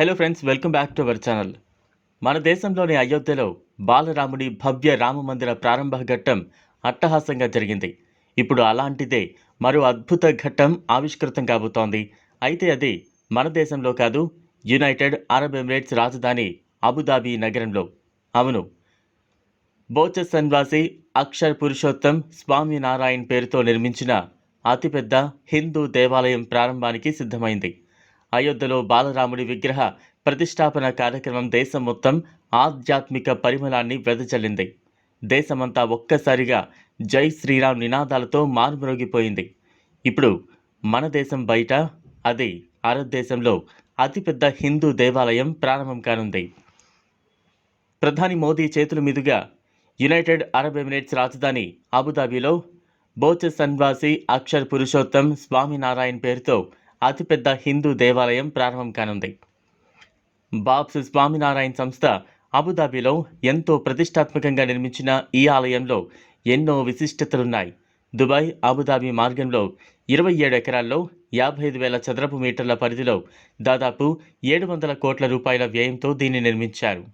Hello friends welcome back to our channel మన దేశంలోని అయోధ్యలో బాలరాముడి భవ్య రామ మందిర ప్రారంభ ఘట్టం అట్టహాసంగా జరిగింది. ఇప్పుడు అలాంటిదే మరో అద్భుత ఘట్టం ఆవిష్కృతం కాబోతోంది. అయితే అది మన దేశంలో కాదు యునైటెడ్ అరబ్ ఎమిరేట్స్ రాజధాని అబుదాబి నగరంలో. అవును. బోచస్ సన్వాసి అక్షర్ పురుషోత్తం స్వామి నారాయణ్ పేరుతో నిర్మించిన అతిపెద్ద హిందూ దేవాలయం ప్రారంభానికి సిద్ధమైంది. అయోధ్యలో బాలరాముడి విగ్రహ ప్రతిష్టాపన కార్యక్రమం దేశం మొత్తం ఆధ్యాత్మిక పరిమళాన్ని వెదజల్లింది. దేశమంతా ఒక్కసారిగా జై శ్రీరామ్ నినాదాలతో మారుమరోగిపోయింది. ఇప్పుడు మన దేశం బయట అది భారతదేశంలో అతిపెద్ద హిందూ దేవాలయం ప్రారంభం కానుంది. ప్రధాని మోదీ చేతుల మీదుగా యునైటెడ్ అరబ్ ఎమిరేట్స్ రాజధాని అబుదాబిలో బోచ సన్వాసి అక్షర్ పురుషోత్తం స్వామినారాయణ్ పేరుతో అతిపెద్ద హిందూ దేవాలయం ప్రారంభం కానుంది. బాబ్స్ స్వామినారాయణ సంస్థ అబుదాబిలో ఎంతో ప్రతిష్టాత్మకంగా నిర్మించిన ఈ ఆలయంలో ఎన్నో విశిష్టతలున్నాయి. దుబాయ్ అబుదాబి మార్గంలో ఇరవై ఏడు ఎకరాల్లో యాభై ఐదు వేల చదరపు మీటర్ల పరిధిలో దాదాపు ఏడు వందల కోట్ల రూపాయల వ్యయంతో దీన్ని నిర్మించారు.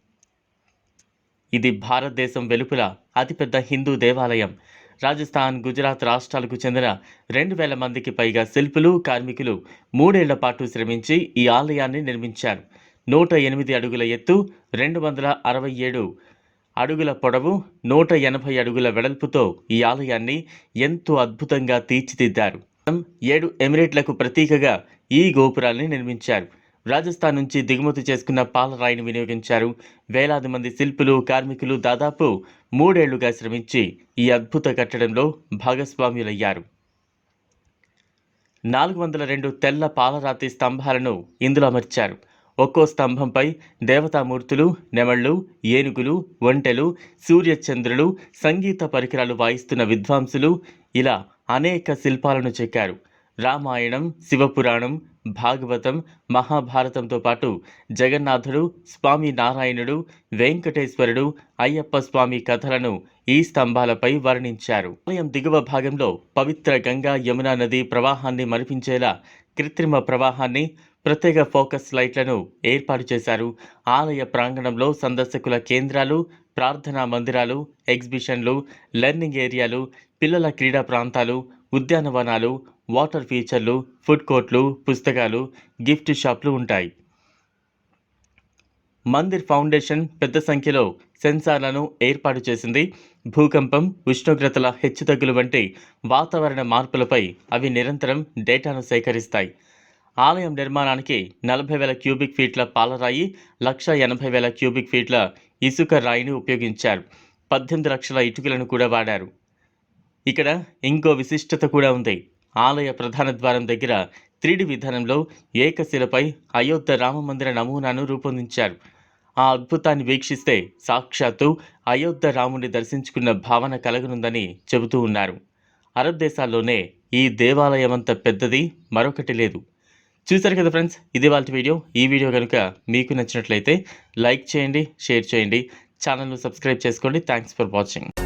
ఇది భారతదేశం వెలుపల అతిపెద్ద హిందూ దేవాలయం. రాజస్థాన్ గుజరాత్ రాష్ట్రాలకు చెందిన రెండు వేల మందికి పైగా శిల్పులు కార్మికులు మూడేళ్ళ పాటు శ్రమించి ఈ ఆలయాన్ని నిర్మించారు. నూట ఎనిమిది అడుగుల ఎత్తు రెండు వందల అరవై ఏడు అడుగుల పొడవు నూట ఎనభై అడుగుల వెడల్పుతో ఈ ఆలయాన్ని ఎంతో అద్భుతంగా తీర్చిదిద్దారు. ఏడు ఎమిరేట్లకు ప్రతీకగా ఈ గోపురాల్ని నిర్మించారు. రాజస్థాన్ నుంచి దిగుమతి చేసుకున్న పాలరాయిని వినియోగించారు. వేలాది మంది శిల్పులు కార్మికులు దాదాపు మూడేళ్ళుగా శ్రమించి ఈ అద్భుత కట్టడంలో భాగస్వామ్యులయ్యారు నాలుగు వందల రెండు తెల్ల పాలరాతి స్తంభాలను ఇందులో అమర్చారు. ఒక్కో స్తంభంపై దేవతామూర్తులు నెమళ్ళు ఏనుగులు ఒంటెలు సూర్యచంద్రులు సంగీత పరికరాలు వాయిస్తున్న విద్వాంసులు ఇలా అనేక శిల్పాలను చెక్కారు. రామాయణం శివపురాణం భాగవతం మహాభారతంతో పాటు జగన్నాథుడు స్వామి నారాయణుడు వెంకటేశ్వరుడు అయ్యప్ప స్వామి కథలను ఈ స్తంభాలపై వర్ణించారు. ఆలయం దిగువ భాగంలో పవిత్ర గంగా యమునా నది ప్రవాహాన్ని మరిపించేలా కృత్రిమ ప్రవాహాన్ని ప్రత్యేక ఫోకస్ లైట్లను ఏర్పాటు చేశారు. ఆలయ ప్రాంగణంలో సందర్శకుల కేంద్రాలు ప్రార్థనా మందిరాలు ఎగ్జిబిషన్లు లెర్నింగ్ ఏరియాలు పిల్లల క్రీడా ప్రాంతాలు ఉద్యానవనాలు వాటర్ ఫీచర్లు ఫుడ్ కోర్ట్లు పుస్తకాలు గిఫ్ట్ షాప్లు ఉంటాయి. మందిర్ ఫౌండేషన్ పెద్ద సంఖ్యలో సెన్సార్లను ఏర్పాటు చేసింది. భూకంపం ఉష్ణోగ్రతల హెచ్చుతగ్గులు వంటి వాతావరణ మార్పులపై అవి నిరంతరం డేటాను సేకరిస్తాయి. ఆలయం నిర్మాణానికి నలభై వేల క్యూబిక్ ఫీట్ల పాలరాయి లక్ష ఎనభై వేల క్యూబిక్ ఫీట్ల ఇసుక రాయిని ఉపయోగించారు. పద్దెనిమిది లక్షల ఇటుకలను కూడా వాడారు. ఇక్కడ ఇంకో విశిష్టత కూడా ఉంది. ఆలయ ప్రధాన ద్వారం దగ్గర త్రీడి విధానంలో ఏకశిలపై అయోధ్య రామమందిర నమూనాను రూపొందించారు. ఆ అద్భుతాన్ని వీక్షిస్తే సాక్షాత్తు అయోధ్య రాముని దర్శించుకున్న భావన కలగనుందని చెబుతూ ఉన్నారు. అరబ్ దేశాల్లోనే ఈ దేవాలయం అంత పెద్దది మరొకటి లేదు. చూసారు కదా ఫ్రెండ్స్ ఇది వాళ్ళ వీడియో. ఈ వీడియో కనుక మీకు నచ్చినట్లయితే లైక్ చేయండి షేర్ చేయండి. ఛానల్ను సబ్స్క్రైబ్ చేసుకోండి. Thanks for watching.